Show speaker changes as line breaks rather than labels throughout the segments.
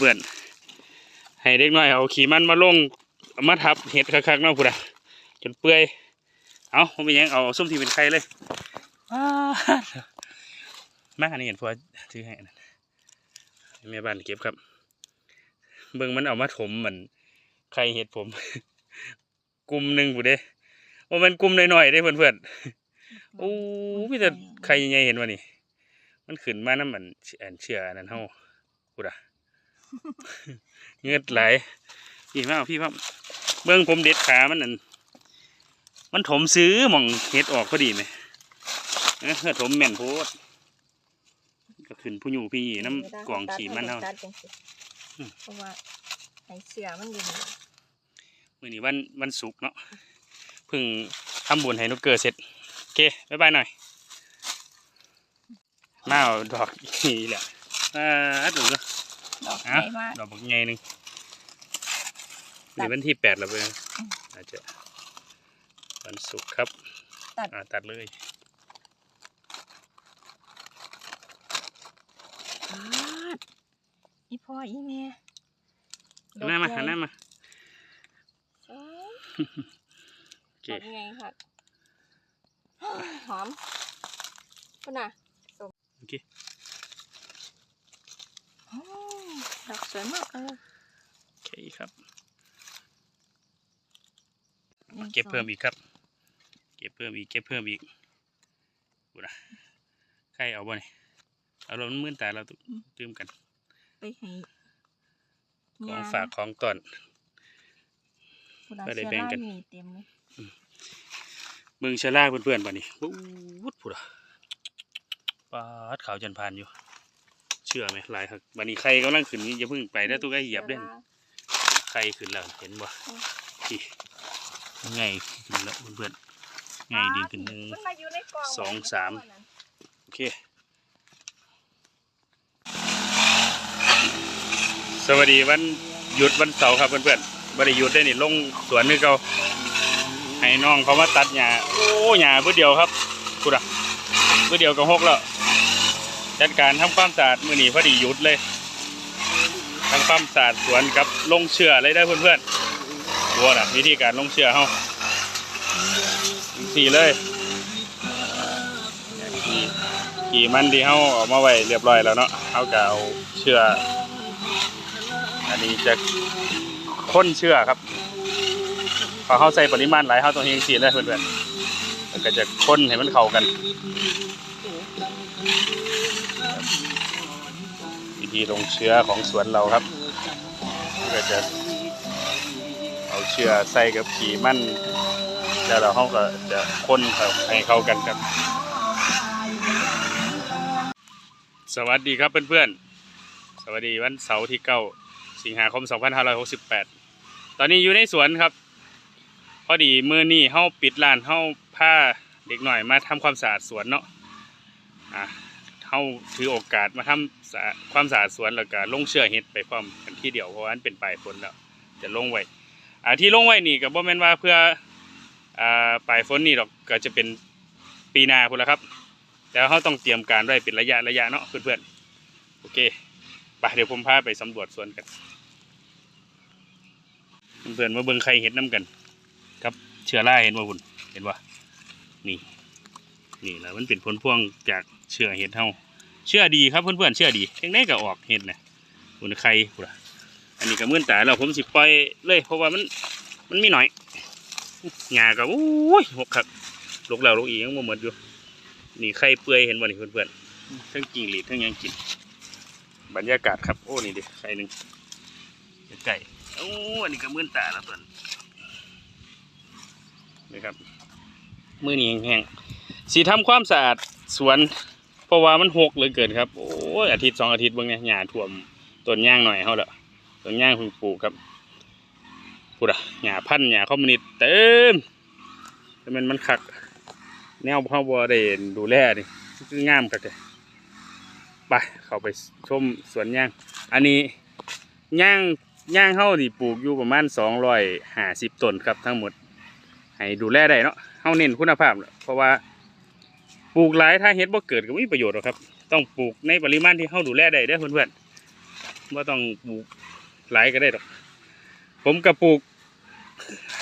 เพื่อนๆให้เด็กน้อยเอาขี่มันมาลงเอามาทับเห็ดคักๆเนาะพุ่นอะจนเปื่อยเอาผมเป็นหยังเอาส้มที่เป็นไข่เลยว้าวมาอันนี้เห็นพอถือให้นะแม่บ้านเก็บครับ เบิ่งมันเอามาถมเหมือนไข่เห็ดผม กลุ่มหนึ่งผู้เด้ว่ามันกลุ่มหน่อยๆได้เพื่อนๆโอ้พี่แต่ใครยังไงเห็นวะนี่ มันขึ้นมาน้ำมันอันเชื่ออันนั้นเฮากูด่ะ เงือดไหลพี่มาเอพี่มาเบื้องผมเด็ดขามันนั่นมันถมซื้อมองเห็ดออกพอดีไหมเอ้อถมแม่นโพดก็ขึ้นผู้อยู่พี่น้ำกล่องขี่มันเท่า
เพราะว่าไอเสือมันอยู่นี่
มื่อนี้วันวันศุกร์เนาะเพิ่งทำบุญให้นุกเกอร์เสร็จโอเคบ๊ายบายหน่อยมาเอาดอกนี่แหละอ่าดูเนาะ
ดอก
อะ
ใหญ่มาก
ดอกบักใหญ่หนึ่ง
ตัด
นี่วันที่แปดแล้วเพื่อน
อืม
อาจจะวันศุกร์ครับ
ตัด
อ่าตัดเลย
ปาดอีพ่ออีแม่
หันหน้ามาหันหน้ามา
โอ้ย
โอเค
ดอกใหญ่ค่ะหอมคุณน่ะ
โอเค
โอ้ย ดอกสวยมากเลย
โอเคครับ เก็บเพิ่มอีกครับ เก็บเพิ่มอีก เก็บเพิ่มอีกกูนะใครเอาบ่เนี่ยเอาเรามันมื่นตาเราตื้มกัน
ไปให้
ของฝากของตอน
คุณน่ะ
ไปได้
เสื้อ
แบ่ง
ลาย
กัน
มีเต็มเลย
เมืองชะลาเพื่อนๆป่ะนี่วูดผุดอะปาดขาวจันพานอยู่ เชื่อไหมลายครับบันนี้ใครกำลังขึ้นนี่อย่าเพิ่งไปนะตัวใกล้เหยียบเด่นใครขึ้นแล้วเห็นบ่ที่ไงขึ้นแล้วเพื่อนๆไงดีขึ้นหนึ่ง
มันมาอยู่ในกล่อง
สองสามโอเคสวัสดีวันหยุดวันเสาร์ครับเพื่อนๆบัได้หยุดได้นี่ลงสวนนี่เขาให้น้องเขามาตัดหญ้าโอ้หญ้าเพื่อเดียวครับกูดะเพื่อเดียวก็หกแล้ว จัดการทำความสะอาดมือหนีพอดีหยุดเลยทำความสะอาดสวนกับลงเชือเลยได้อเพื่อนๆตัวน่ะวิธีการลงเชือเฮาสี่เลยขี่มันที่เขาออกมาไว้เรียบร้อยแล้วเนาะเขาก็เอาเชืออันนี้จะค้นเชือครับพอเขาใส่ปริมาณหลายเขาต้องเฮงสีเลยเพื่อนๆแล้วก็จะค้นให้มันเข้ากัน วิธีลงเชื้อของสวนเราครับ ก็จะเอาเชื้อใส่กับขี่มันแล้วเราเขาก็จะคนเข้าให้เข้ากันครับ สวัสดีครับเพื่อนๆ สวัสดีวันเสาร์ที่เก้าสิงหาคม 2568 ตอนนี้อยู่ในสวนครับ พอดีมือนี่เฮาปิดร้านเฮาพาเด็กหน่อยมาทำความสะอาดสวนเนาะอะ เฮาถือโอกาสมาทำสะความสะอาดสวนแล้วก็ลงเชือเห็ดไปพร้อมกันที่เดียวเพราะว่ามันเป็นปลายฝนแล้วจะลงไว้อ่าที่ลงไว้นี่ก็บ่แม่นว่าเพื่ออ่าปลายฝนนี่ดอกก็จะเป็นปีหน้าพุ่นละครับ แต่เขาต้องเตรียมการไว้เป็นระยะระยะเนาะเพื่อนๆโอเคไปเดี๋ยวผมพาไปสำรวจสวนกันเพื่อนๆมาเบิ่งใครเห็ดน้ำกัน ครับเชื้อราเห็นว่คุณเห็นว่นี่นี่แหละมันเป็นผลพวงจาก เชื้อเห็ดเฮาเชื่อดีครับเพื่อนๆเชื่อดียังไงก็ออกเห็ดนะคุณใครคุณอะอันนี้ก็มื่นแตาเราผมสิปล่อยเลยเพราะว่ามันมันมีหน่อยหญ้าก็โอ้ยหกครับลกแล้วลกอีกยังบ่หมดอยู่นี่ไข่เปื่อยเห็นบ่นี่เพื่อนๆทั้งกิ่งหลีดทั้งยังกินบรรยากาศครับโอ้นี่ดิไข่หนึ่งไก่โอ้อันนี้ก็มื่นตาแล้วเพื่อนนี่ครับมือนี้แห้งๆสีทำความสะอาดสวน เพราะว่ามันหกเหลยเกินครับ โอ้ยอาทิตย์สองอาทิตย์เบิ่งเนี่ยหญ้าท่วมต้นย่างหน่อยเฮาละต้นย่างเพิ่งปลูกครับพูดอะหญ้าพันธุ์หญ้าคอมมิวนิสต์เต็มแต่มันมันคัก แนวพ่อบัวได้ดูแลนี่คืองามครับแกไปเข้าไปชมสวนย่าง อันนี้ย่างย่างเฮานี่ปลูกอยู่ประมาณสองร้อยห้าสิบต้นครับทั้งหมด ให้ดูแลได้เนาะเฮาเน้นคุณภาพเพราะว่า ปลูกหลายถ้าเฮ็ดบ่เกิดก็ไม่มีประโยชน์หรอกครับ ต้องปลูกในปริมาณที่เฮาดูแลได้เด้อเพื่อนๆว่าต้องปลูกหลายก็ได้ดอก ผมก็ปลูก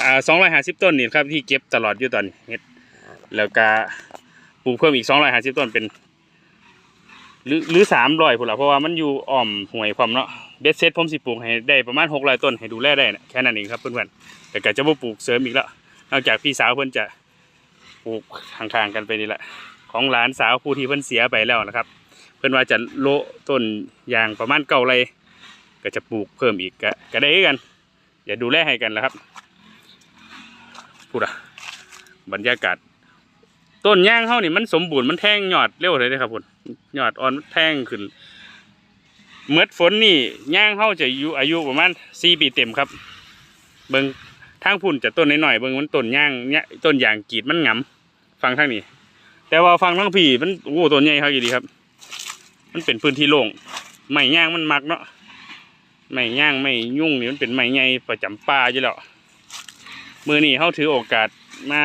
อ่าสองร้อยห้าสิบต้นนี่ครับที่เก็บตลอดอยู่ตอนเฮ็ดแล้วก็ปลูกเพิ่มอีกสองร้อยห้าสิบต้นเป็น หรือหรือสามร้อยพุ่นละเพราะว่ามันอยู่อ้อมห่วยความเนาะเบ็ดเซ็ตผมสิปลูกให้ได้ประมาณหกร้อยต้นให้ดูแลได้นะแค่นั้นเองครับเพื่อนๆแต่ก็จะบ่ปลูกเสริมอีกแล้วนอกจากพี่สาวเพิ่อนจะปลูกห่างๆกันไปนี่แหละ ของหลานสาวผู้ที่เพิ่นเสียไปแล้วนะครับ เพิ่นว่าจะโละต้นยางประมาณเก้าไรก็จะปลูกเพิ่มอีกก็ก็ได้กันอย่าดูแลให้กันแล้วครับพูดอะบรรยากาศต้นย่างเฮานี่มันสมบูรณ์มันแทงยอดเร็วเลยเด้อครับคุณยอดอ่อนแทงขึ้นเมื่อฝนนี่ย่างเฮาจะอยู่อายุประมาณสี่ปีเต็มครับ เบิ่งทางพุ่นจะต้นน้อยๆเบิ่งมันต้นย่างเนี่ยต้นยางกรีดมันหงำฟังทางนี้ แต่ว่าฟังทางพี่มันโอ้ต้นใหญ่ครับอยู่ดีครับ มันเป็นพื้นที่โล่งไม้ย่างมันมักเนาะไม้ย่างไม้ยุ่งนี่มันเป็นไม้ใหญ่ประจำป่าอยู่แล้วมือนี้เขาถือโอกาสมา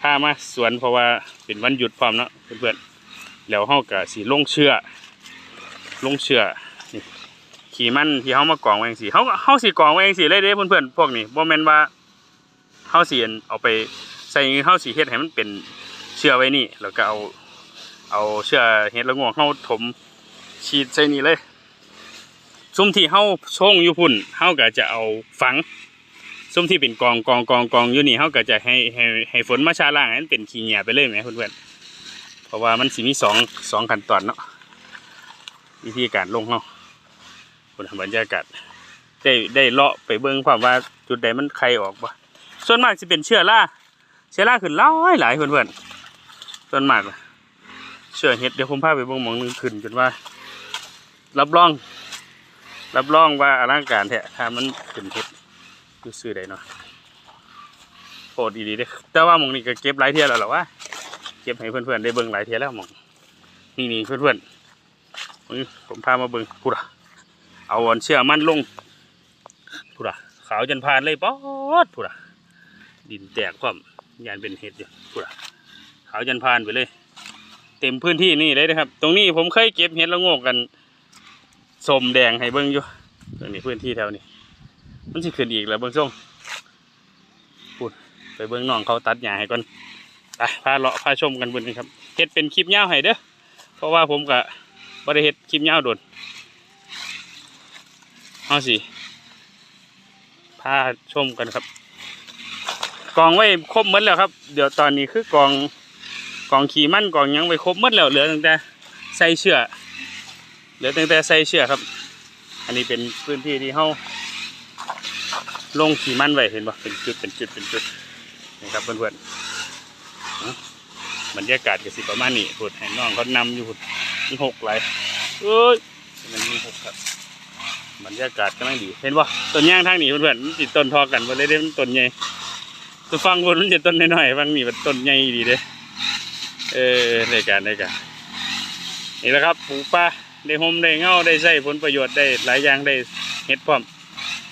พามาสวนเพราะว่าเป็นวันหยุดพร้อมเนาะเพื่อนๆแล้วเขาก็สีลงเชือลงเชือขี่มันที่เขามากองไว้จังสีเขาเขาสีกองไว้จังสีเลยเด้เพื่อนๆพวกนี้บ่แมนว่าเขาสีเอาไปใส่เขาสีเฮ็ดให้มันเป็น ชือไว้นี่ แล้วก็เอาเอาเชือเห็ดละงวงเข้าถมฉีดใส่นี่เลย ซุ้มที่เข้าช่งอยู่พุ่นเข้าก็จะเอาฝัง ซุ้มที่เป็นกองกองกองกองอยู่นี่เข้าก็จะให้ให้ให้ฝนมาชาล่างให้นเป็นขี้เหงียไปเลยไหมเพื่อนๆเพราะว่ามันสิมีสองสองขั้นตอนเนาะวิธีการลงเนาะคุณบรรยากาศได้ได้เลาะไปเบิ่งความว่าจุดใดมันใครออกบ่ส่วนมากจะเป็นเชื้อราเชื้อราขึ้นหลายหลายเพื่อนๆ ส่วนมากเชื่อเห็ดเดี๋ยวผมพาไปเบิ่งหมองหนึงขึ้นจนว่า รับรอง รับรองว่าอลังการแท้ถ้ามันขึ้นเห็ดดูซื้อได้เนาะโปรดดีๆเด้แต่ว่าหมองนี้ก็เก็บหลายเทียแล้วหรอวะเก็บให้เพื่อนๆได้เบิ่งหลายเทียแล้วหมองนี่นี่เพื่อนๆผมพามาเบิ่งพูดอะเอาอันเชื่อมันลงพูดอะขาวจนพานเลยป๊อดพูดอะดินแตกความยานเป็นเห็ดอยู่พูดอะ ขาวจนพานไปเลย เต็มพื้นที่นี่เลยนะครับ ตรงนี้ผมเคยเก็บเห็ดละโงกกันสมแดงให้เบิ้งอยู่ตรงนี้พื้นที่แถวนี้มันสิขึ้นอีกแล้วเบิ้งส่งพูดไปเบิ้งน้องเขาตัดหญ้าให้ก่อนไปพาเลาะพาชมกันบนนี้ครับเห็ดเป็นคลิปยาให้เด้อเพราะว่าผมกะบ่ได้เห็ดคลิปยาโดนเอาสิพาชมกันครับ กองไว้ครบหมดแล้วครับ เดี๋ยวตอนนี้คือกอง กองขี่มั่นกองยังไปครบหมดแล้วเหลือตั้งแต่ใส่เชือกเหลือตั้งแต่ใส่เชือกครับ อันนี้เป็นพื้นที่ที่เฮาลงขี่มั่นไว้เห็นปะเป็นจุดเป็นจุดเป็นจุดนะครับเพื่อนๆอืมบรรยากาศก็สิประมาณนี้พูดให้น้องเขานำอยู่พูดมันหกไหลยเอ้ยมันมีหกครับบรรยากาศกำลังดีเห็นปะต้นย่างทางนี้เพื่อนๆมันติดต้นทอกันมาเลยเด้มันต้นใหญ่ตัวฟังบนมันจะต้นน้อยๆฟังนี่มันต้นใหญ่ดีเด้ เออในการในการนี่แหละครับปลูกป่าได้หมได้เงาได้ใช้ผลประโยชน์ได้หลายอย่างได้เฮ็ดพร้อม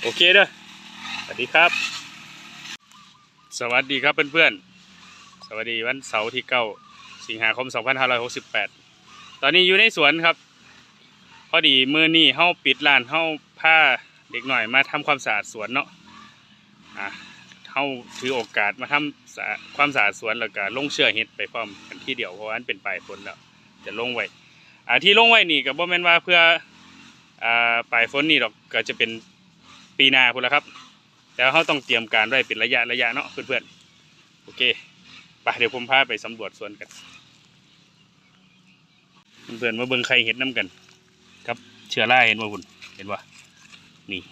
โอเคเด้อสวัสดีครับ สวัสดีครับเพื่อนๆ สวัสดีวันเสาร์ที่เก้าสิงหาคม 2568 ตอนนี้อยู่ในสวนครับ พอดีมือนี่เฮาปิดร้านเฮาพาเด็กหน่อยมาทำความสะอาดสวนเนาะอะเขาถือโอกาสมาทำ สะความสะอาดสวนแล้วก็ลงเชื่อเห็ดไปพร้อมกันที่เดียวเพราะว่ามันเป็นปลายฝนแล้วจะลงไว้อ่าที่ลงไว้นี่ก็บ่แม่นว่าเพื่ออ่าปลายฝนนี่ดอกก็จะเป็นปีหน้าพุ่นละครับ แต่เขาต้องเตรียมการไว้เป็นระยะระยะเนาะเพื่อนๆโอเคไปเดี๋ยวผมพาไปสำรวจสวนกันเพื่อนๆมาเบิ่งใครเห็ดน้กัน ครับเชื้อราเห็นว่าพุ่นเห็นว่านี่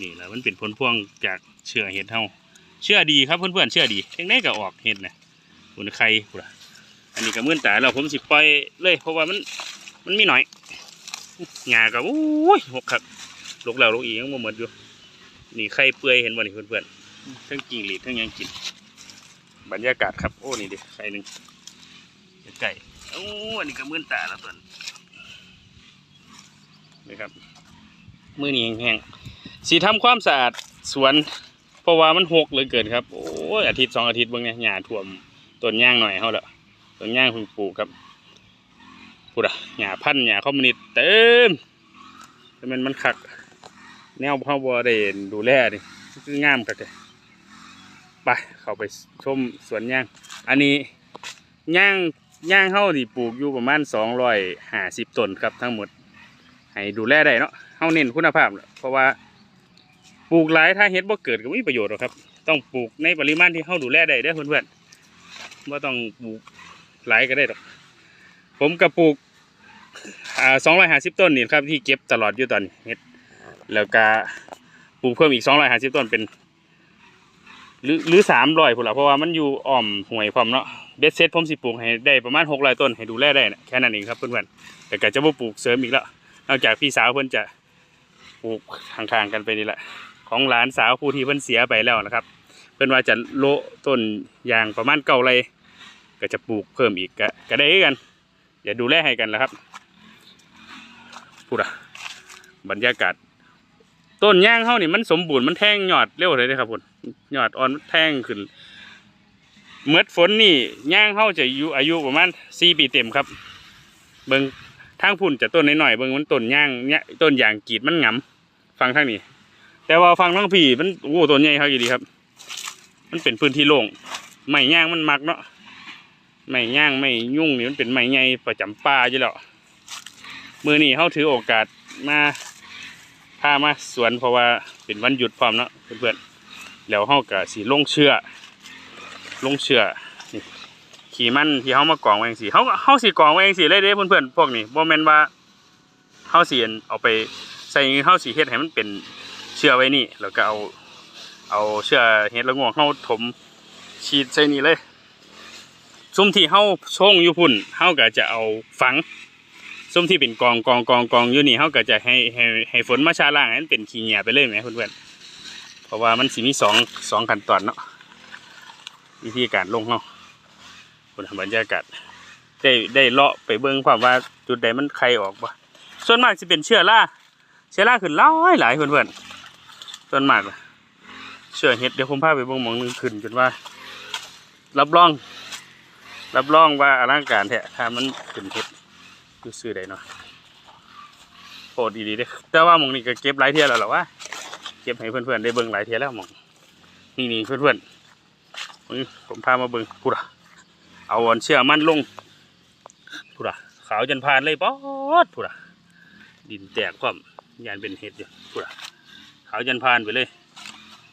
นี่แหละมันเป็นผลพวงจากเชื้อเห็ดเฮา เชื่อดีครับเพื่อนๆเชื่อดีเองได้ก็ออกเห็ดนะคุณใครกูล่ะอันนี้ก็มื่นแตาเราผมสิปล่อยเลยเพราะว่ามันมันมีหน่อยหญ้าก็โอ้ยหกครับลกแล้วลกอีกยังบ่หมดอยู่นี่ไข่เปื่อยเห็นบ่นี่เพื่อนๆทั้งกิ่งหลีดทั้งยังกินบรรยากาศครับโอ้นี่ดิไข่หนึ่งไก่โอ้อันนี้ก็มื่นแตาแล้วเพื่อนนี่ครับมือนี้แห้งๆสีทำความสะอาดสวน เพราะว่ามันหกเลยเกินครับ โอ้ยอาทิตย์สองอาทิตย์เบางเนี่ยหญ้าท่วมต้นย่างหน่อยเขาละต้นย่างเพิ่งปลูกครับพูดอะหญ้าพันธุ์หญ้าคอมมิวนิสต์เต็มแต่มันมันคัก แนวพ่อบัวได้ดูแลนี่คืองามคักเลยไปเข้าไปชมสวนย่าง อันนี้ย่างย่างเฮานี่ปลูกอยู่ประมาณสองร้อยห้าสิบต้นครับทั้งหมด ให้ดูแลได้เนาะเฮาเน้นคุณภาพเพราะว่า ปลูกหลายถ้าเฮ็ดบ่เกิดก็บ่มีประโยชน์หรอกครับ ต้องปลูกในปริมาณที่เฮาดูแลได้เด้อเพื่อนๆบ่ต้องปลูกหลายก็ได้ดอก ผมก็ปลูกอ่าสองร้อยห้าสิบต้นนี่ครับที่เก็บตลอดอยู่ตอนเฮ็ดแล้วก็ปลูกเพิ่มอีกสองร้อยห้าสิบต้นเป็น หรือหรือสามร้อยพุ่นละเพราะว่ามันอยู่อ้อมห่วยพร้อมเนาะเบ็ดเซ็ตผมสิปลูกให้ได้ประมาณหกร้อยต้นให้ดูแลได้นะแค่นั้นเองครับเพื่อนๆแต่ก็จะบ่ปลูกเสริมอีกแล้วนอกจากพี่สาวเพิ่อนจะปลูกห่างๆกันไปนี่แหละ ของหลานสาวผู้ที่เพิ่นเสียไปแล้วนะครับ เพิ่นว่าจะโละต้นยางประมาณเก้าไรก็จะปลูกเพิ่มอีกก็ก็ได้กันอย่าดูแลให้กันแล้วครับพูดอะบรรยากาศต้นย่างเฮานี่มันสมบูรณ์มันแทงยอดเร็วเลยเด้อครับพุ่นยอดอ่อนแทงขึ้นเมื่อฝนนี่ย่างเฮาจะอยู่อายุประมาณสี่ปีเต็มครับ เบิ่งทางพุ่นจะต้นน้อยๆเบิ่งมันต้นย่างเนี่ยต้นยางกีดมันหงำฟังทางนี้ แต่ว่าฟังทางพี่มันโอ้ต้นใหญ่ครับอยู่ดีครับ มันเป็นพื้นที่โล่งไม้ย่างมันมักเนาะไม้ย่างไม้ยุ่งนี่มันเป็นไม้ใหญ่ประจำป่าอยู่แล้วมือนี้เฮาถือโอกาสมาพามาสวนเพราะว่าเป็นวันหยุดพร้อมเนาะเพื่อนๆแล้วเฮาก็สิลงเชือลงเชือขี่มันที่เฮามากองไว้จังซี่เฮาเฮาสิกองไว้จังซี่เลยเด้เพื่อนๆพวกนี้บ่แม่นว่าเฮาสิเอาไปใส่เฮาสิเฮ็ดให้มันเป็น ชื่อไว้นี่ แล้วก็เอาเอาเชื่อเห็ดละงวงเข้าถมฉีดใส่นี่เลย ซุ้มที่เฮาช่งอยู่พุ่นเฮาก็จะเอาฝัง ซุ้มที่เป็นกองกองกองกองอยู่นี่เฮาก็จะให้ให้ให้ฝนมาชาล่างให้นเป็นขี้เหงียไปเลยไหมเพื่อนๆเพราะว่ามันสิมีสองสองขั้นตอนเนาะวิธีการลงเฮาบนบรรยากาศได้ได้เลาะไปเบิ่งความว่าจุดใดมันไข่ออกบ่ส่วนมากสิเป็นเชื้อราเชื้อราขึ้นหลายหลายเพื่อนๆ ต้นมากเลยเชื่อเห็ดเดี๋ยวผมพาไปบิ่งมองหนึงขึ้นจนว่า รับรอง รับรองว่าอลังการแท้ถ้ามันขึ้นเห็ดดูซื้อได้เนาะโปรดดีๆเด้แต่ว่ามองนี้ก็เก็บหลายเทียแล้วหรอวะเก็บให้เพื่อนๆได้เบิ่งหลายเทียแล้วมองนี่นี่เพื่อนๆผมพามาเบิ่งพูดอะเอาอันเชื่อมันลงพูดอะขาวจนพานเลยป๊อดพูดอะดินแตกความยานเป็นเห็ดอยู่พูดอะ ขาจันพานไปเลย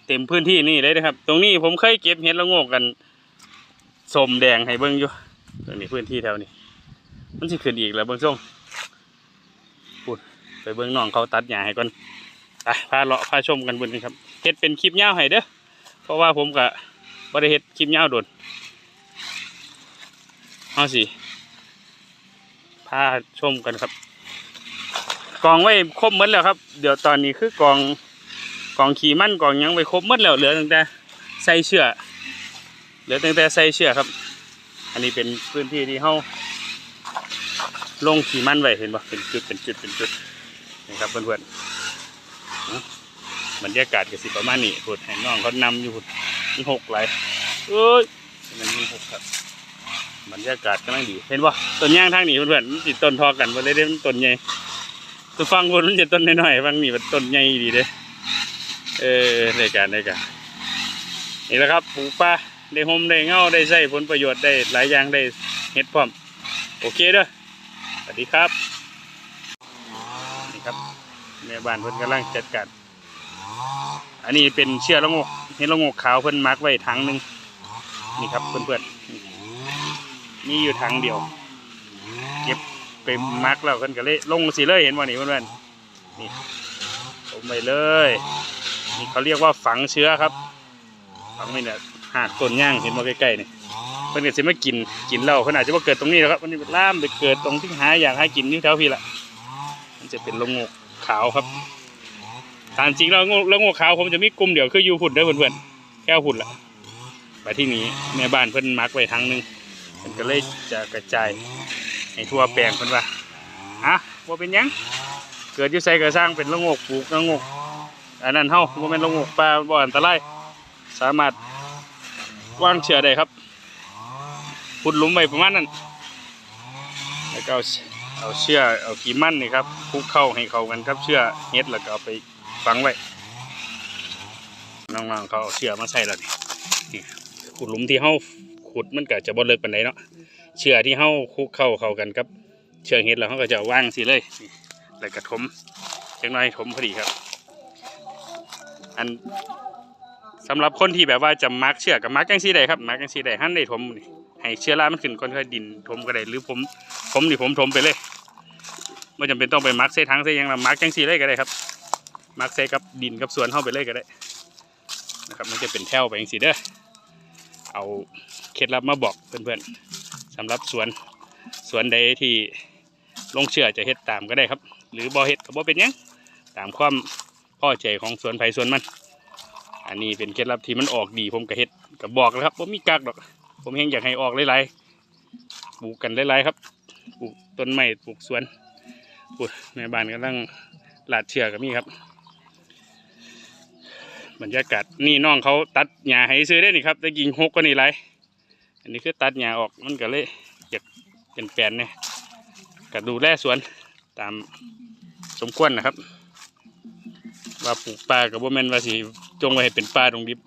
เต็มพื้นที่นี่เลยนะครับ ตรงนี้ผมเคยเก็บเห็ดละโงกกันสมแดงให้เบิ้งอยู่ตรงนี้พื้นที่แถวนี้มันสิขึ้นอีกแล้วเบิ้งส่งพูดไปเบิ้งน้องเขาตัดหญ้าให้ก่อนไปพาเลาะพาชมกันบนนี้ครับเห็ดเป็นคลิปยาให้เด้อเพราะว่าผมกะบ่ได้เห็ดคลิปยาโดนเอาสิพาชมกันครับ กองไว้ครบหมดแล้วครับ เดี๋ยวตอนนี้คือกอง กองขี่มันกองยังไว้ครบหมดแล้วเหลือตั้งแต่ใส่เชือกเหลือตั้งแต่ใส่เชือกครับ อันนี้เป็นพื้นที่ที่เฮาลงขี่มันไว้เห็นปะเป็นจุดเป็นจุดเป็นจุดนะครับเพื่อนๆบรรยากาศก็สิประมาณนี้พูดให้น้องเขานำอยู่พูดมีหกไหลยเอ้ยมันมีหกครับบรรยากาศกำลังดีเห็นปะต้นย่างทางนี้เพื่อนๆติดต้นทอกันมาเลยเด้มันต้นใหญ่ตัวฟังบนมันจะต้นน้อยๆฟังนี่มันต้นใหญ่ดีเด้ เออในการในการนี่แหละครับปลูกป่าได้หมได้เงาได้ใช้ผลประโยชน์ได้หลายอย่างได้เฮ็ดพร้อม โอเคเด้อสวัสดีครับนี่ครับแม่บ้านเพิ่นกำลังจัดการอันนี้เป็นเชือกละโงกเห็ดละโงกขาวเพิ่นมักไว้ถังหนึ่งนี่ครับเพื่อนๆมีอยู่ถังเดียว เก็บไปมักแล้วกันก็เลยลงสิเลยเห็นว่านี่เพื่อนๆนี่ผมไปเลย นี่เขาเรียกว่าฝังเชื้อครับ ฝังไม่เนี่ยหากต้นย่างเห็นมาใกล้ๆนี่เพิ่นก็สิมากินกินเหล้าเพิ่นอาจจะมาเกิดตรงนี้นะครับมันจะล่ามไปเกิดตรงที่หาอยากให้กินนี่แถวพี่ละมันจะเป็นละโงกขาวครับตามจริงแล้วละโงกละโงกขาวผมจะมีกลุ่มเดียวคืออยู่หุ่นได้อเพื่อนๆแค่หุ่นละไปที่นี้แม่บ้านเพิ่นมักไว้ทางหนึงเพิ่นก็เลยจะกระจายให้ทั่วแปลงเพิ่นว่าอะว่าเป็นหยังเกิดอยู่ไสก็สร้างเป็นละโงกปลูกละโงก อันนั้นเฮาบ่แม่นละโงกปลาบ่อันตรายสามารถวางเชือได้ครับขุดหลุมไว้ประมาณนั้นแล้วก็เอาเอาเชือกเอาขีมันนี่ครับคลุกเข้าให้เข้ากันครับเชือกเฮ็ดแล้วก็เอาไปฝังไว้น้องๆเขาเอาเชือกมาใส่แล้วนี่นี่ขุดหลุมที่เฮาขุดมันก็จะบ่เลิกปานใดเนาะเชือกที่เฮาคลุกเข้าเข้ากันครับเชือกเฮ็ดแล้วเฮาก็จะวางสิเลยแล้วก็ถมจังน้อยถมพอดีครับ อันสำหรับคนที่แบบว่าจะมักเชือกกับมักจังซี่ได้ครับมักจังซี่ได้หั่นได้ถมนี่ให้เชื้อรามันขึ้นก่อนค่อยดินถมก็ได้หรือผมผมนี่ผมถมไปเลยไม่จำเป็นต้องไปมักใส่ถังใส่หยังละมักจังสีเลยก็ได้ครับมักใส่กับดินกับสวนเข้าไปเลยก็ได้นะครับมันจะเป็นแถวไปจังสีเด้อเอาเคล็ดลับมาบอกเพื่อนๆสำหรับสวนสวนใดที่ลงเชื่อจะเฮ็ดตามก็ได้ครับ หรือบ่เฮ็ดก็บ่เป็นยังตามความ พอใจของสวนไผ่สวนมัน อันนี้เป็นเคล็ดลับที่มันออกดีผมก็เฮ็ดก็บอกแล้วครับว่ามีกักดอก ผมเฮงอยากให้ออกหลายๆปลูกกันหลายๆครับปลูกต้นไม้ปลูกสวนปลูกในบ้านกำลังลาดเชือกกับมีครับ บรรยากาศนี่น้องเขาตัดหญ้าให้ซื้อได้นี่ครับแต่กิ่งหกก็นี่ไรอันนี้คือตัดหญ้าออกมันก็เลยอยากเป็นแปลนเนี่ยก็ดูแลสวนตามสมควรนะครับ ว่าปลูกป่ากับว่าแม่นว่าสิจงไว้ให้เป็นป่าตรงดิบ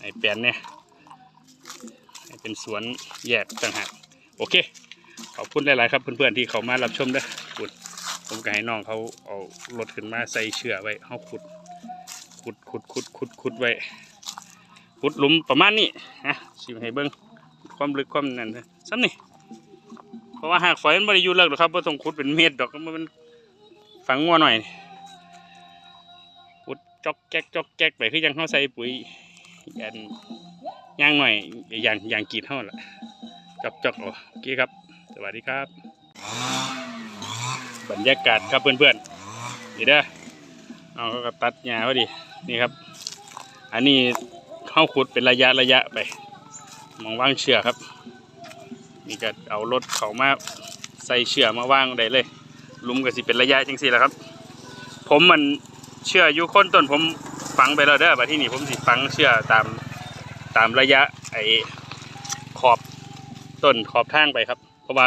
ให้แปลนเนี่ยให้เป็นสวนแยกต่างหากโอเค ขอบคุณหลาย ๆ ครับเพื่อน ๆ ที่เขามารับชมด้อขุดผมก็ให้น้องเขาเอารถขึ้นมาใส่เชือกไว้เขาขุดขุดขุดขุดขุดขุดไว้ขุดหลุมประมาณนี้นะสิให้เบิ้งความลึกความนั่นเด้อซ้ำนี่เพราะว่าหากฝอยมันไม่ได้ยู่เลิกหรอกครับว่าต้องขุดเป็นเมตรดอกมันฝังงัวหน่อย จอกแจ๊กจอกแจ๊กไปคือยังเขาใส่ปุ๋ยยันย่างหน่อยอย่างอย่างกีดเท่าละจอกจอกโอเคครับ สวัสดีครับ บรรยากาศครับเพื่อนๆนี่เด้อเอาเขาก็ตัดหญ้าพอดีนี่ครับ อันนี้เข้าขุดเป็นระยะระยะไป มองว่างเชือกครับ นี่ก็เอารถเขามาใส่เชือกมาว่างได้เลยลุมก็สิเป็นระยะจังสี่แหละครับ ผมมัน เชื่ออยู่คนต้นผมฝังไปแล้วเด้อบัดที่นี่ผมสิฝังเชื่อตามตามระยะไอ้ขอบต้นขอบทางไปครับ เพราะว่า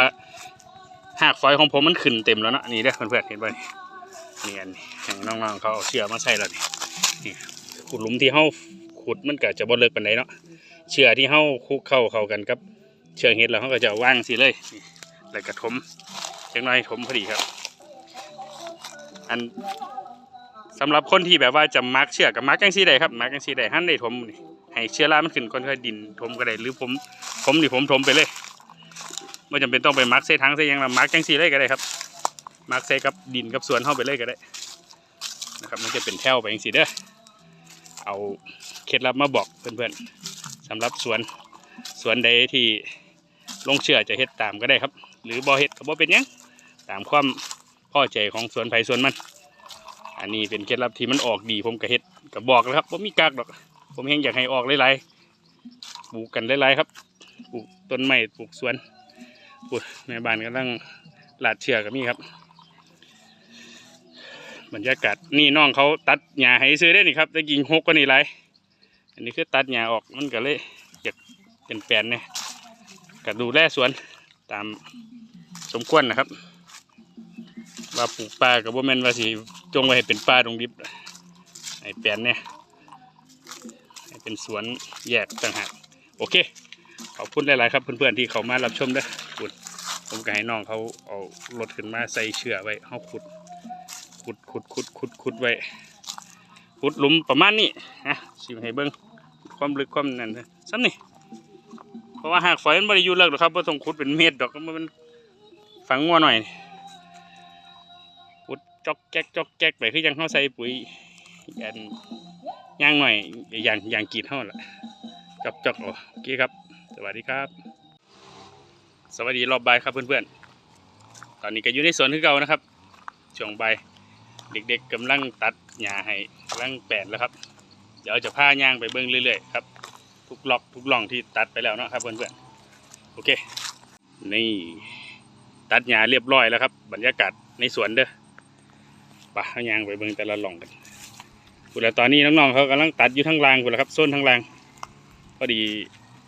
หากฝอยของผมมันขึ้นเต็มแล้วนะนี่เด้อเพื่อนๆเห็นป่ะนี่อันนี้น้องๆเขาเอาเชื่อมาใส่แล้วนี่นี่ขุดหลุมที่เฮาขุดมันก็จะบ่เลิกปานใดเนาะเชื่อที่เฮาคุกเข้าเข้ากันกับ เชื่อเห็ดแล้วเขาก็จะว่างสิเลยแล้วก็ถมจังน้อยถมพอดีครับ อัน สำหรับคนที่แบบว่าจะมักเชือกกับมักจังซี่ได้ครับมักจังซี่ได้หั่นได้ถมนี่ให้เชื้อรามันขึ้นก่อนค่อยดินถมก็ได้หรือผมผมนี่ผมถมไปเลยไม่จำเป็นต้องไปมักใส่ถังใส่หยังละมักจังซี่เลยก็ได้ครับ มักใส่กับดินกับสวนเข้าไปเลยก็ได้นะครับมันจะเป็นแถวไปจังซี่เด้อเอาเคล็ดลับมาบอกเพื่อนๆสำหรับสวนสวนใดที่ลงเชื่อจะเฮ็ดตามก็ได้ครับ หรือบ่เฮ็ดก็บ่เป็นยังตามความพอใจของสวนไผ่สวนมัน อันนี้เป็นเคล็ดลับที่มันออกดีผมก็เฮ็ดก็บบอกแล้วครับว่ามีกากดอก ผมเฮงอยากให้ออกหลายๆปลูกกันหลายๆครับปลูกต้นไม้ปลูกสวนปลูกในบ้านกำลังลาดเชือกกับมีครับบรรยากาศนี่น้องเขาตัดหญ้าให้ซื้อได้นี่ครับแต่กิ่งหกก็นี่ไรอันนี้คือตัดหญ้าออกมันก็เลยอยากเป็นแปลนเนี่ยก็ดูแลสวนตามสมควรนะครับ ว่าปลูกป่ากับว่าแมนว่าสิ จงไว้ให้เป็นป่าตรงดิบให้แปลนเนี่ยให้เป็นสวนแยกต่างหากโอเค ขอบคุณหลาย ๆ ครับเพื่อน ๆ ที่เขามารับชมด้อขุดผมก็ให้น้องเขาเอารถขึ้นมาใส่เชือกไว้เขาขุดขุดขุดขุดขุดขุดไว้ขุดหลุมประมาณนี้นะสิให้เบิ้งความลึกความนั่นเด้อซ้ำนี่เพราะว่าหากฝอยมันไม่ได้ยู่เลิกหรอกครับว่าต้องขุดเป็นเมตรดอกมันฝังงัวหน่อย จอกแจ๊กจอกแจ๊กไปคือยังเข้าใส่ปุ๋ยยันย่างหน่อยอย่างอย่างกีดเท่าละจอกจอกโอเคครับ สวัสดีครับ สวัสดีรอบบ่ายครับเพื่อนๆ ตอนนี้ก็อยู่ในสวนคือเก่านะครับช่วงบ่ายเด็กๆกำลังตัดหญ้าให้กำลังแปลนแล้วครับ เดี๋ยวจะพาย่างไปเบิ้งเรื่อยๆครับ ทุกล็อกทุกล่องที่ตัดไปแล้วเนาะครับเพื่อนๆโอเค นี่ตัดหญ้าเรียบร้อยแล้วครับ บรรยากาศในสวนเด้อ ปะยางไปเบิ่งแต่ละหล่องกันพูแล้วตอนนี้น้องๆเขากำลังตัดอยู่ทั้งรางพูแล้วครับโซนทั้งรางพอดี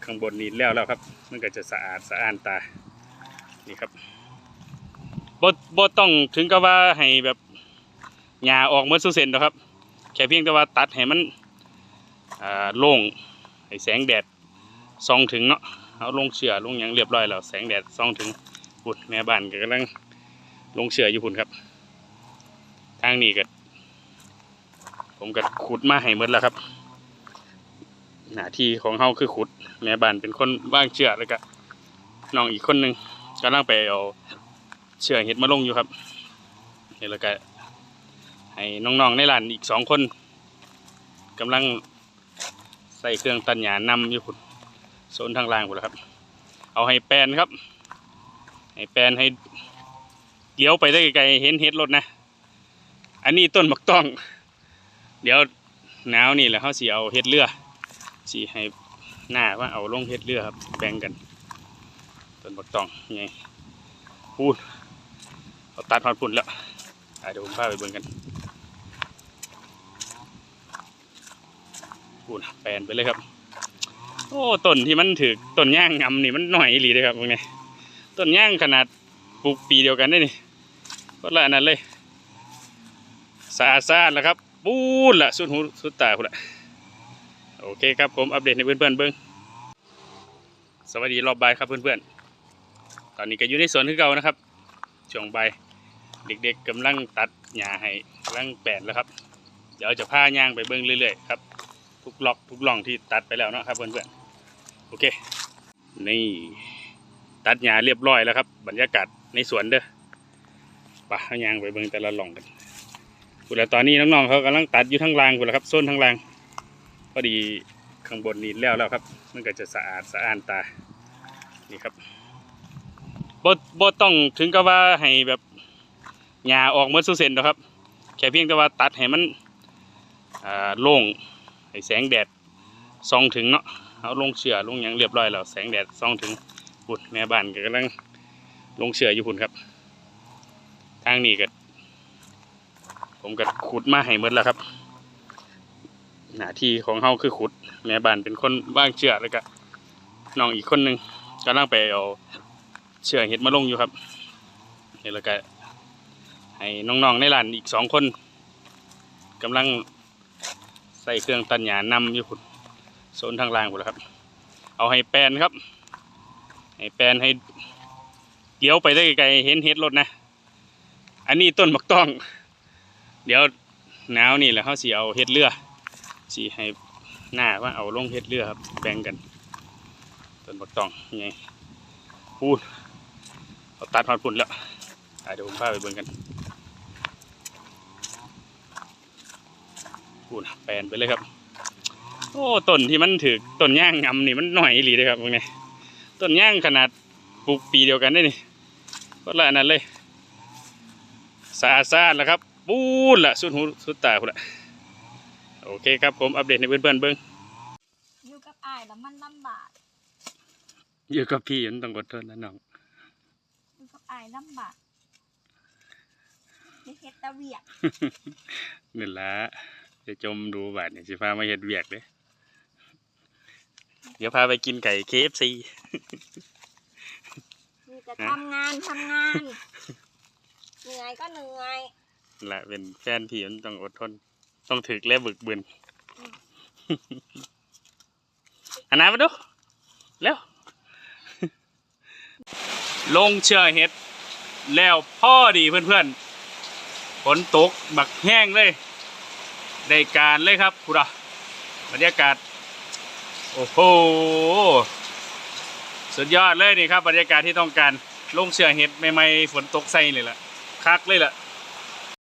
ข้างบนนี่แล้วแล้วครับ มันก็จะสะอาดสะอ้านตานี่ครับบ่บ่ต้องถึงกับว่าให้แบบหญ้าออกหมดซุเส้นดอกครับ แค่เพียงแต่ว่าตัดให้มันโล่งให้แสงแดดส่องถึงเนาะเอาลงเชือลงหยังเรียบร้อยแล้วแสงแดดส่องถึงปุ่นแม่บ้านก็กำลังลงเชืออยู่พุ่นครับางนี้ก็ผมก็ขุดมาให้หมดแล้วครับ หน้าที่ของเฮาคือขุด แม่บ้านเป็นคนว่างเชือแล้วก็น้องอีกคนหนึงกำลังไปเอาเชือเห็ดมาลงอยู่ครับนี่แล้วก็ให้น้องๆในร้านอีกสองคนกำลังใส่เครื่องตัดหญ้านำอยู่พุ่นโซนทางล่างพุ่นแหละครับ เอาให้แปลนครับ ให้แปลนให้เลี้ยวไปได้ไกลๆเห็นเห็ดรถนะ อันนี้ต้นบักต้อง เดี๋ยวหนาวนี่แหละเขาสิเอาเห็ดเรือสิให้หน้าว่าเอาลงเห็ดเรือครับ แบ่งกัน ต้นบักต้องไงพูดเอาตัดหอดพุ่นแล้วเดี๋ยวผมพาไปเบิ่งกันพูดแปลนไปเลยครับ โอ้ต้นที่มันถือต้นย่างงำนี่มันหน่อยหลีเลยครับพวกนี้ต้นย่างขนาดปลูกปีเดียวกันได้นี่ก็ละอันนั้นเลย สะอาดสะอาดแล้วครับปูนละสุดหูสุดตาพุ่นละโอเคครับผมอัปเดตให้เพื่อนๆเบิ้งสวัสดีรอบบ่ายครับเพื่อนๆ ตอนนี้ก็อยู่ในสวนคือเก่านะครับ ช่วงบ่ายเด็กๆกำลังตัดหญ้าให้กำลังแปลนแล้วครับ เดี๋ยวจะพาย่างไปเบิ้งเรื่อยๆครับ ทุกล็อกทุกล่องที่ตัดไปแล้วเนาะครับเพื่อนๆ โอเค นี่ตัดหญ้าเรียบร้อยแล้วครับ บรรยากาศในสวนเด้อไปะย่างไปเบิ้งแต่ละล่องกัน กูแล้วตอนนี้น้องๆเขากำลังตัดอยู่ทั้งรางกูแล้วครับโซนทั้งรางพอดีข้างบนนี่แล้วแล้วครับ มันก็จะสะอาดสะอ้านตานี่ครับบ่บ่ต้องถึงกับว่าให้แบบหญ้าออกหมดซุเส้นดอกครับ แค่เพียงแต่ว่าตัดให้มันโล่งให้แสงแดดส่องถึงเนาะเอาลงเชือลงหยังเรียบร้อยแล้วแสงแดดส่องถึงปุ่นแม่บ้านก็กำลังลงเชืออยู่พุ่นครับ ทางนี้ก็ ผมก็ขุดมาให้หมดแล้วครับ หน้าที่ของเฮาคือขุด แม่บ้านเป็นคนว่างเชือกแล้วก็น้องอีกคนหนึงกำลังไปเอาเชือกเห็ดมาลงอยู่ครับนี่แล้วก็ให้น้องๆในร้านอีกสองคนกำลังใส่เครื่องตัดหญ้านำอยู่พุ่นโซนทางล่างพุ่นแหละครับ เอาให้แปนครับ ให้แปนให้เลี้ยวไปได้ไกลๆเห็นเห็ดรถนะ อันนี้ต้นบักต้อง เดี๋ยวหนาวนี่แหละเขาสิเอาเฮ็ดเรือสิให้หน้าว่าเอาลงเฮ็ดเรือครับแบ่งกันต้นบักตองไงพูดเอาตัดหอดพุ่นแล้วเดี๋ยวผมพาไปเบิ่งกันพูดแปลนไปเลยครับ โอ้ต้นที่มันถือต้นย่างงำนี่มันหน่อยหลีเลยครับพวกนี้ต้นย่างขนาดปลูกปีเดียวกันได้นี่ก็ละอันนั้นเลยสะอาดสะอาดแล้วครับ ปูนละสุดหูสุดตาพุ่นละโอเคครับผมอัปเดตให้เพื่อนๆเบิ้ง
อยู่กับอายแล้วมันลำบาก
อยู่กับพี่มันต้องอดทนนะน้อง
อยู่กับอายลำบากได้เฮ็ดแตะเวียก
นี่ละจะจมดูบาดเนี่ยสิพามาเฮ็ดเวียกเด้เดี๋ยวพาไปกินไก่ KFC
มีแต่ทำงานทำงาน เหนื่อยก็เหนื่อย และ
เป็นแฟนพี่มันต้องอดทน ต้องถึกและบึกบึนอันนั้นมาดูเร็วลงเชือเห็ด แล้วพ่อดีเพื่อนๆฝนตกบักแห้งเลยได้การเลยครับพุดะบรรยากาศ โอ้โหสุดยอดเลยนี่ครับบรรยากาศที่ต้องการลงเชือเห็ดใหม่ๆฝนตกใส่เลยล่ะคักเลยล่ะ